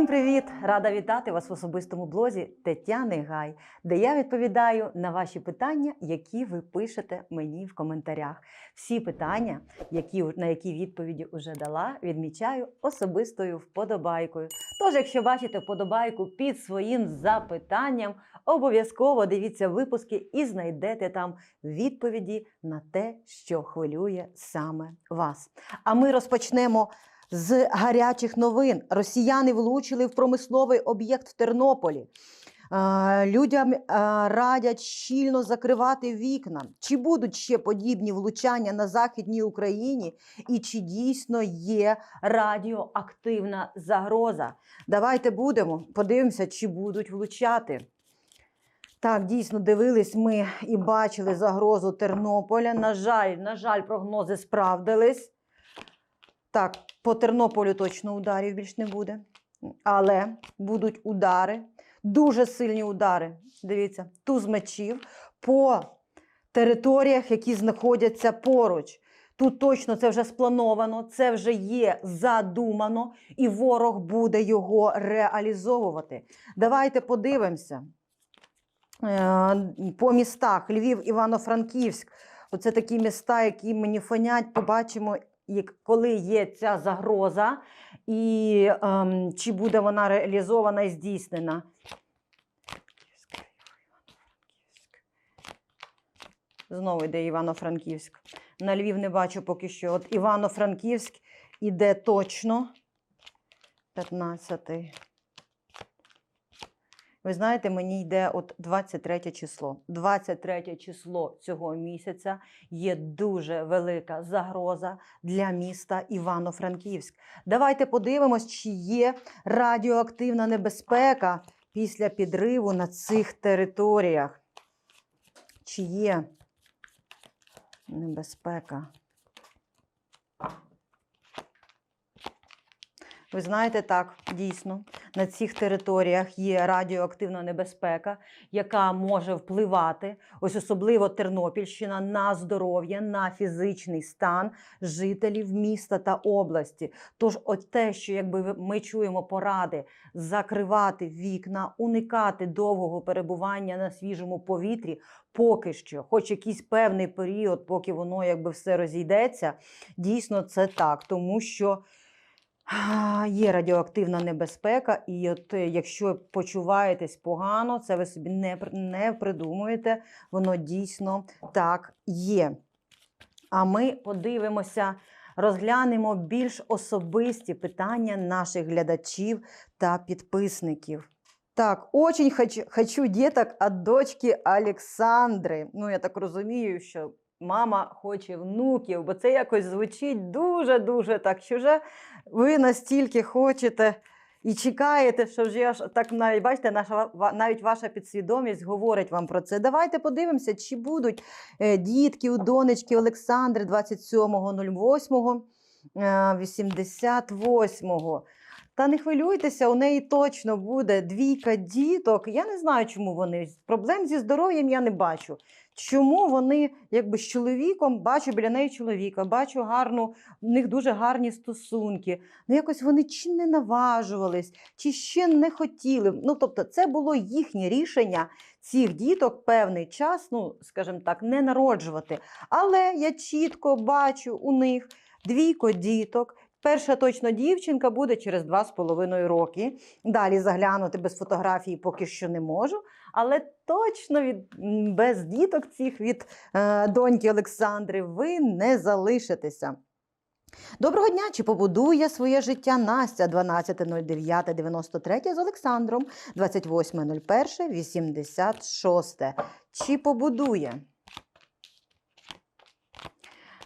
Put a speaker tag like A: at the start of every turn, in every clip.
A: Всім привіт! Рада вітати вас в особистому блозі Тетяни Гай, де я відповідаю на ваші питання, які ви пишете мені в коментарях. Всі питання, які, на які відповіді вже дала, відмічаю особистою вподобайкою. Тож, якщо бачите вподобайку під своїм запитанням, обов'язково дивіться випуски і знайдете там відповіді на те, що хвилює саме вас. А ми розпочнемо з гарячих новин. Росіяни влучили в промисловий об'єкт в Тернополі. Людям радять щільно закривати вікна. Чи будуть ще подібні влучання на Західній Україні, і чи дійсно є радіоактивна загроза? Давайте будемо подивимося, чи будуть влучати. Так, дійсно дивились ми і бачили загрозу Тернополя. На жаль, на жаль, прогнози справдились. Так, по Тернополю точно ударів більш не буде. Але будуть удари, дуже сильні удари. Дивіться, туз мечів по територіях, які знаходяться поруч. Тут точно це вже сплановано, це вже є задумано, і ворог буде його реалізовувати. Давайте подивимося е, по містах Львів, Івано-Франківськ. Оце такі міста, які мені фонять, побачимо, коли є ця загроза, і ем, чи буде вона реалізована і здійснена. Знову йде Івано-Франківськ. На Львів не бачу поки що. От Івано-Франківськ іде точно. 15-й. Ви знаєте, мені йде от 23 число. 23 число цього місяця є дуже велика загроза для міста Івано-Франківськ. Давайте подивимось, чи є радіоактивна небезпека після підриву на цих територіях. Чи є небезпека? Ви знаєте, так, дійсно, на цих територіях є радіоактивна небезпека, яка може впливати, ось особливо Тернопільщина, на здоров'я, на фізичний стан жителів міста та області. Тож, от те, що якби ми чуємо поради закривати вікна, уникати довгого перебування на свіжому повітрі, поки що, хоч якийсь певний період, поки воно якби все розійдеться, дійсно це так, тому що. Є радіоактивна небезпека, і от е, якщо почуваєтесь погано, це ви собі не, не придумуєте, воно дійсно так є. А ми подивимося, розглянемо більш особисті питання наших глядачів та підписників. Так, очень хочу, хочу діток від дочки Олександри. Ну, я так розумію, що мама хоче внуків, бо це якось звучить дуже-дуже так, що вже ви настільки хочете і чекаєте, що вже аж так навіть бачите, наша навіть ваша підсвідомість говорить вам про це. Давайте подивимося, чи будуть е, дітки у донечки Олександри 27.08, е, 88-го. Та не хвилюйтеся, у неї точно буде двійка діток. Я не знаю, чому вони. Проблем зі здоров'ям я не бачу. Чому вони, якби з чоловіком, бачу біля неї чоловіка, бачу гарну, в них дуже гарні стосунки. Ну, якось вони чи не наважувались, чи ще не хотіли. Ну, тобто, це було їхнє рішення цих діток певний час, ну, скажімо так, не народжувати. Але я чітко бачу у них двійко діток. Перша точно дівчинка буде через два з половиною роки. Далі заглянути без фотографії поки що не можу, але точно від, без діток цих від е, доньки Олександри ви не залишитеся. Доброго дня! Чи побудує своє життя Настя 12.09.93 з Олександром 28.01.86? Чи побудує?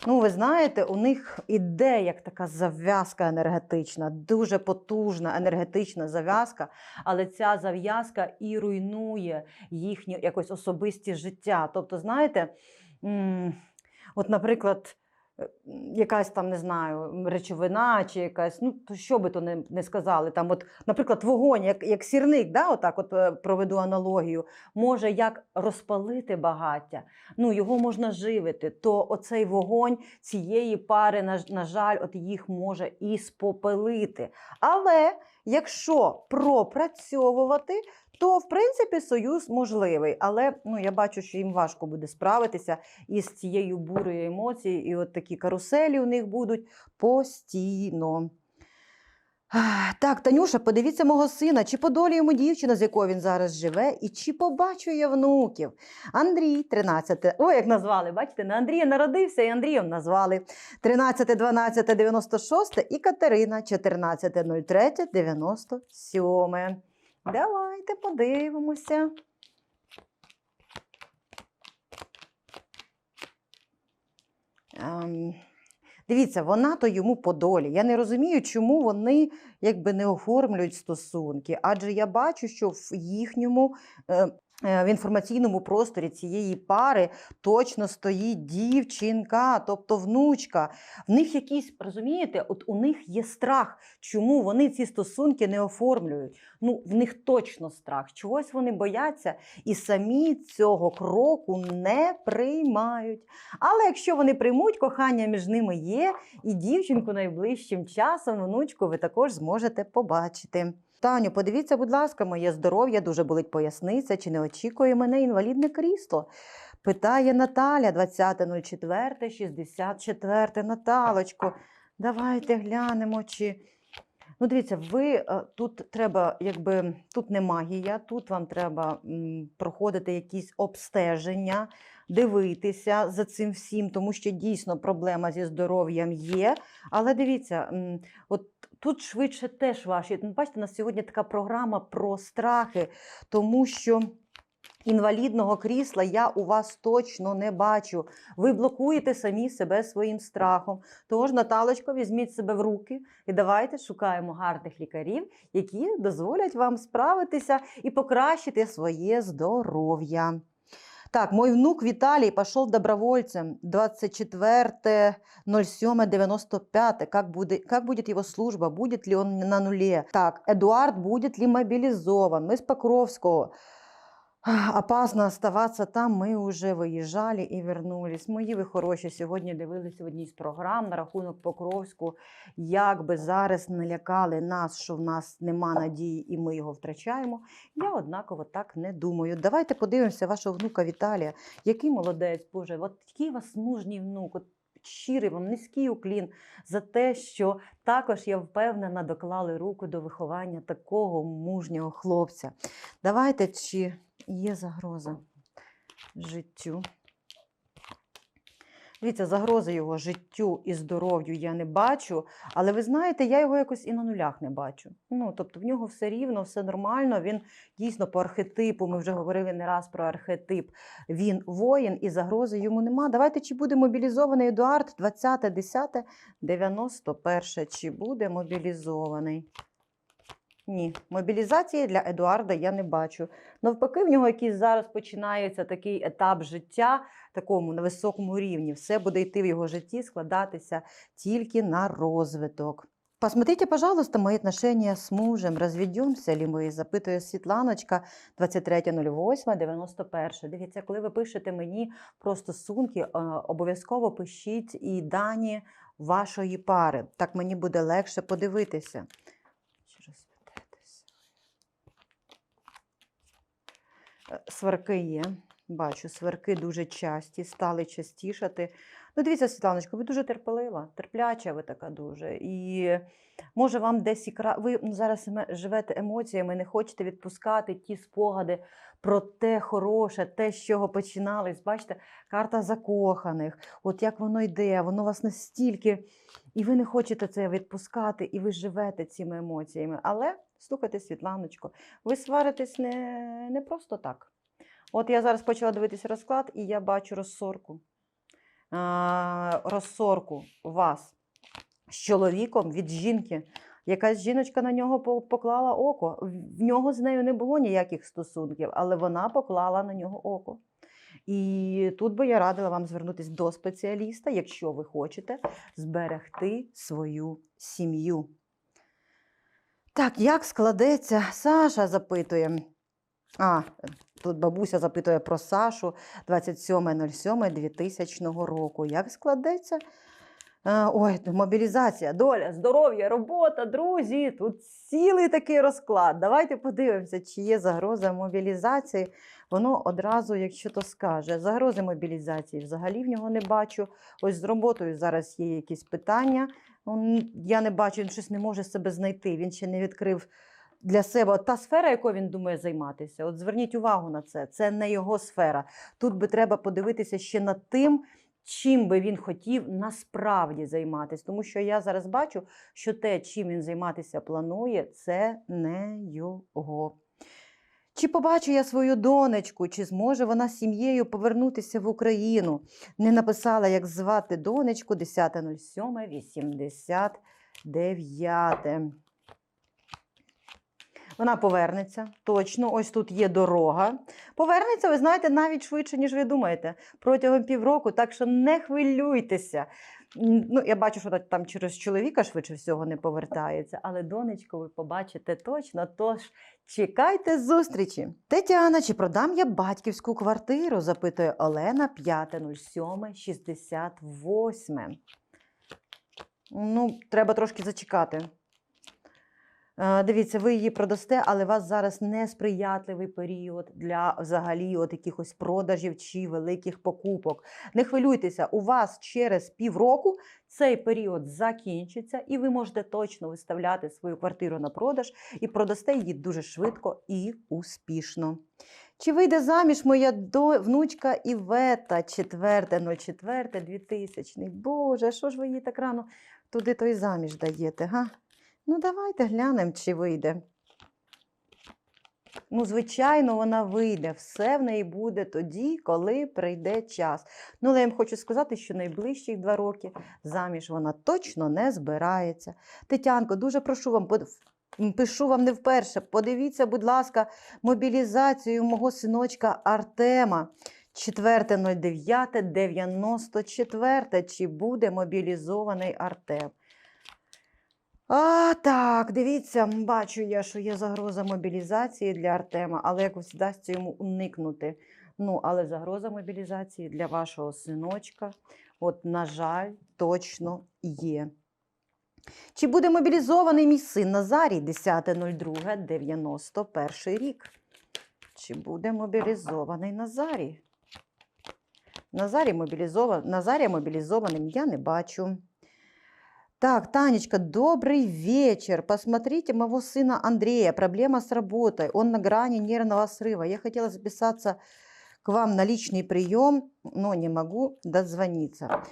A: Ну, ви знаєте, у них іде як така зав'язка енергетична, дуже потужна енергетична зав'язка, але ця зав'язка і руйнує їхнє якось особисті життя. Тобто, знаєте, от, наприклад, якась там, не знаю, речовина чи якась, ну, то що би то не, не сказали. Там, от, наприклад, вогонь, як, як сірник, да, отак от е, проведу аналогію, може як розпалити багаття, ну, його можна живити, то оцей вогонь цієї пари, на, на жаль, от їх може і спопелити. Але якщо пропрацьовувати, то в принципі союз можливий. Але ну, я бачу, що їм важко буде справитися із цією бурою емоцій, і от такі каруселі у них будуть постійно. Так, Танюша, подивіться мого сина, чи подолі йому дівчина, з якою він зараз живе, і чи побачу я внуків. Андрій, 13. Ой, як назвали, бачите, на Андрія народився, і Андрієм назвали. 13, 12, 96 і Катерина, 14, 03, 97. Давайте подивимося. Ем, Дивіться, вона то йому по долі. Я не розумію, чому вони якби не оформлюють стосунки. Адже я бачу, що в їхньому е, в інформаційному просторі цієї пари точно стоїть дівчинка, тобто внучка. В них якісь, розумієте, от у них є страх, чому вони ці стосунки не оформлюють. Ну, в них точно страх. Чогось вони бояться і самі цього кроку не приймають. Але якщо вони приймуть, кохання між ними є, і дівчинку найближчим часом, внучку, ви також зможете побачити. Таню, подивіться, будь ласка, моє здоров'я дуже болить поясниця, чи не очікує мене інвалідне крісло? Питає Наталя 20.04.64. Наталочко, давайте глянемо, чи. Ну, дивіться, ви е, тут треба, якби тут не магія, тут вам треба м, проходити якісь обстеження, дивитися за цим всім, тому що дійсно проблема зі здоров'ям є. Але дивіться, от тут швидше теж ваші. Ну, Бачите, у нас сьогодні така програма про страхи, тому що. Інвалідного крісла я у вас точно не бачу. Ви блокуєте самі себе своїм страхом. Тож, Наталочко, візьміть себе в руки і давайте шукаємо гарних лікарів, які дозволять вам справитися і покращити своє здоров'я. Так, мой внук Виталий пошел добровольцем 24.07.95. Как будет, как будет его служба? Будет ли он на нуле? Так, Эдуард будет ли мобилизован? Мы с Покровского. Опасно оставаться там. Ми вже виїжджали і вернулись. Мої ви хороші сьогодні дивилися в одній з програм на рахунок Покровську. Як би зараз не лякали нас, що в нас нема надії і ми його втрачаємо. Я однаково так не думаю. Давайте подивимося вашого внука Віталія. Який молодець, Боже, от який у вас мужній внук. Щирий вам низький уклін за те, що також я впевнена доклали руку до виховання такого мужнього хлопця. Давайте, чи є загроза життю. Дивіться, загрози його життю і здоров'ю я не бачу, але ви знаєте, я його якось і на нулях не бачу. Ну, тобто в нього все рівно, все нормально. Він дійсно по архетипу, ми вже говорили не раз про архетип. Він воїн і загрози йому нема. Давайте, чи буде мобілізований Едуард 20, 10, 91. Чи буде мобілізований? Ні, мобілізації для Едуарда я не бачу. Навпаки, в нього якийсь зараз починається такий етап життя, такому на високому рівні. Все буде йти в його житті, складатися тільки на розвиток. Посмотрите, пожалуйста, мои отношения с мужем. Разведемся ли ми? Запитує Світланочка 23.08.91. Дивіться, коли ви пишете мені про стосунки, е, обов'язково пишіть і дані вашої пари. Так мені буде легше подивитися. Чи розведетеся? Е, Сварки є. Бачу, сварки дуже часті, стали частішати. Ну, дивіться, Світланочко, ви дуже терпелива, терпляча ви така дуже. І може вам десь ікра... ви ну, зараз живете емоціями, не хочете відпускати ті спогади про те хороше, те, з чого починались. Бачите, карта закоханих, от як воно йде, воно вас настільки, і ви не хочете це відпускати, і ви живете цими емоціями. Але слухайте, Світланочко, ви сваритесь не, не просто так. От я зараз почала дивитися розклад, і я бачу розсорку. А, розсорку вас з чоловіком від жінки. Якась жіночка на нього поклала око. В нього з нею не було ніяких стосунків, але вона поклала на нього око. І тут би я радила вам звернутися до спеціаліста, якщо ви хочете зберегти свою сім'ю. Так, як складеться? Саша запитує. А, тут бабуся запитує про Сашу 27.07.2000 року. Як складеться? Ой, мобілізація, доля, здоров'я, робота, друзі. Тут цілий такий розклад. Давайте подивимося, чи є загроза мобілізації. Воно одразу, якщо то скаже, загрози мобілізації взагалі в нього не бачу. Ось з роботою зараз є якісь питання. Он- Я не бачу, він щось не може себе знайти. Він ще не відкрив для себе та сфера, якою він думає займатися. От зверніть увагу на це. Це не його сфера. Тут би треба подивитися ще над тим, чим би він хотів насправді займатися. Тому що я зараз бачу, що те, чим він займатися планує, це не його. Чи побачу я свою донечку, чи зможе вона з сім'єю повернутися в Україну? Не написала, як звати донечку 10.07.89. Вона повернеться, точно, ось тут є дорога. Повернеться, ви знаєте, навіть швидше, ніж ви думаєте, протягом півроку, так що не хвилюйтеся. Ну, я бачу, що там через чоловіка швидше всього не повертається, але донечку ви побачите точно. Тож чекайте зустрічі. Тетяна, чи продам я батьківську квартиру? запитує Олена 5.07.68. Ну, треба трошки зачекати. Е, Дивіться, ви її продасте, але у вас зараз несприятливий період для взагалі от якихось продажів чи великих покупок. Не хвилюйтеся, у вас через півроку цей період закінчиться, і ви можете точно виставляти свою квартиру на продаж і продасте її дуже швидко і успішно. Чи вийде заміж моя до... внучка Івета 4.04.2000? Боже, що ж ви їй так рано туди той заміж даєте? га? Ну, давайте глянемо, чи вийде. Ну, звичайно, вона вийде. Все в неї буде тоді, коли прийде час. Ну, але я вам хочу сказати, що найближчих два роки заміж вона точно не збирається. Тетянко, дуже прошу вам, пишу вам не вперше. Подивіться, будь ласка, мобілізацію мого синочка Артема. 4.09.94. Чи буде мобілізований Артем? А, так, дивіться, бачу я, що є загроза мобілізації для Артема, але якось вдасться йому уникнути. Ну, але загроза мобілізації для вашого синочка, от, на жаль, точно є. Чи буде мобілізований мій син Назарій 10.02.91 рік? Чи буде мобілізований Назарій? Назарій мобілізова... Назарія мобілізованим я не бачу. Так, Танечка, добрый вечер. Посмотрите моего сына Андрея. Проблема с работой. Он на грани нервного срыва. Я хотела записаться к вам на личный прием, но не могу дозвониться.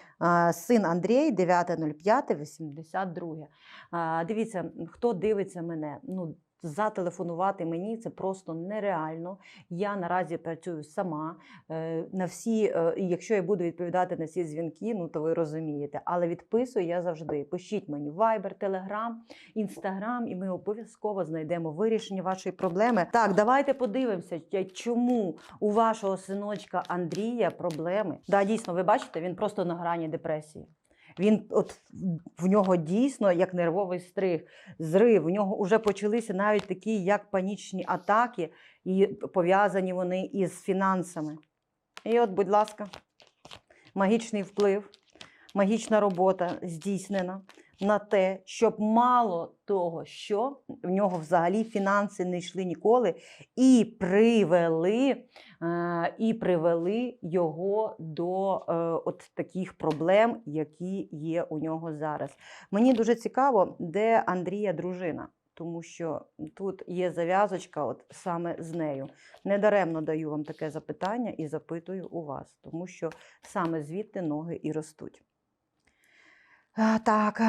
A: Син Андрій, 9.05.82. А, Дивіться, хто дивиться мене, ну, зателефонувати мені це просто нереально. Я наразі працюю сама. Е, На всі, е, якщо я буду відповідати на всі дзвінки, ну то ви розумієте. Але відписую я завжди. Пишіть мені Viber, Telegram, Instagram, і ми обов'язково знайдемо вирішення вашої проблеми. Так, давайте подивимося, чому у вашого синочка Андрія проблеми. Да, дійсно, ви бачите, він просто на грані депресії. Він от в нього дійсно як нервовий стриг, зрив. В нього вже почалися навіть такі, як панічні атаки, і пов'язані вони із фінансами. І от, будь ласка, магічний вплив, магічна робота здійснена на те, щоб мало того, що в нього взагалі фінанси не йшли ніколи, і привели, е, і привели його до е, от таких проблем, які є у нього зараз. Мені дуже цікаво, де Андрія дружина. Тому що тут є зав'язочка, от саме з нею. Недаремно даю вам таке запитання і запитую у вас, тому що саме звідти ноги і ростуть. Так,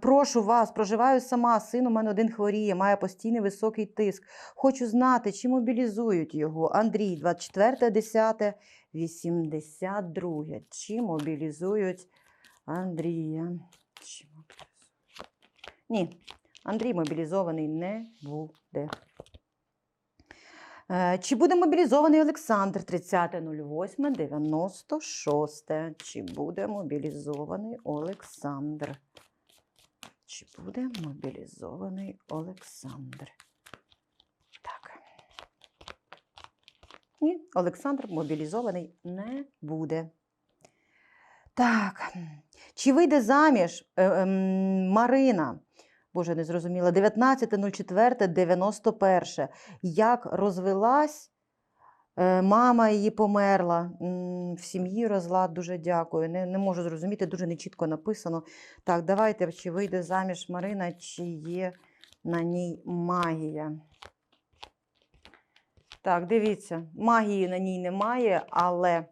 A: прошу вас, проживаю сама. Син у мене один хворіє, має постійний високий тиск. Хочу знати, чи мобілізують його. Андрій, 24.10, 82. Чи мобілізують Андрія? Чи мобілізують? Ні, Андрій мобілізований не буде. Е, Чи буде мобілізований Олександр 30.08.96? Чи буде мобілізований Олександр? Чи буде мобілізований Олександр? Так. Ні, Олександр мобілізований не буде. Так. Чи вийде заміж е, ем, Марина? Боже, не зрозуміла. 19.04.91. Як розвелась, е, мама її померла. В сім'ї розлад, дуже дякую. Не, не можу зрозуміти, дуже нечітко написано. Так, давайте, чи вийде заміж Марина, чи є на ній магія. Так, дивіться, магії на ній немає, але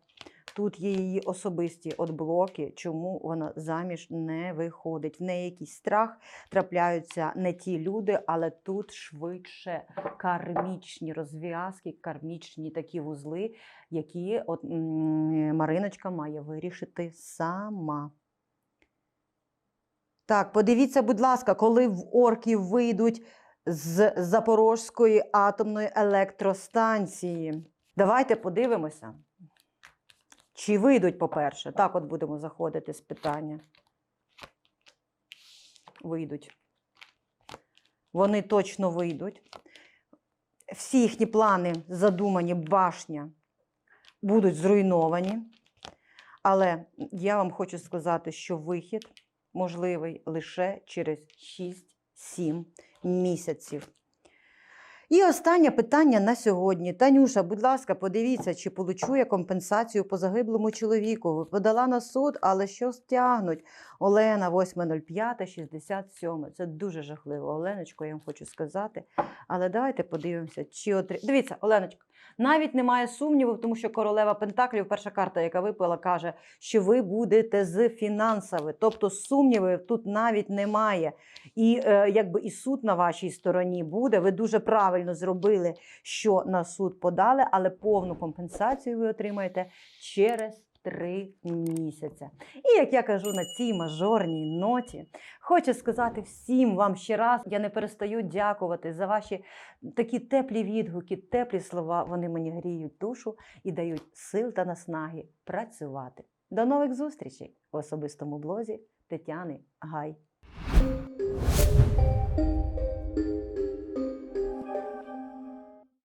A: тут є її особисті отблоки, чому вона заміж не виходить. В неї якийсь страх, трапляються не ті люди, але тут швидше кармічні розв'язки, кармічні такі вузли, які от, Мариночка має вирішити сама. Так, подивіться, будь ласка, коли в орків вийдуть з Запорозької атомної електростанції. Давайте подивимося. Чи вийдуть, по-перше? Так, от будемо заходити з питання. Вийдуть. Вони точно вийдуть. Всі їхні плани, задумані, башня, будуть зруйновані. Але я вам хочу сказати, що вихід можливий лише через 6-7 місяців. І останнє питання на сьогодні. Танюша, будь ласка, подивіться, чи получу я компенсацію по загиблому чоловіку. Подала на суд, але що стягнуть? Олена, 8.05.67. Це дуже жахливо. Оленочко, я вам хочу сказати. Але давайте подивимося, чи отримає. Дивіться, Оленочко, навіть немає сумніву, тому що королева Пентаклів, перша карта, яка випала, каже, що ви будете з фінансами. Тобто сумнівів тут навіть немає. І е, якби і суд на вашій стороні буде. Ви дуже правильно зробили, що на суд подали, але повну компенсацію ви отримаєте через три місяці. І як я кажу на цій мажорній ноті, хочу сказати всім вам ще раз, я не перестаю дякувати за ваші такі теплі відгуки, теплі слова. Вони мені гріють душу і дають сил та наснаги працювати. До нових зустрічей в особистому блозі Тетяни Гай.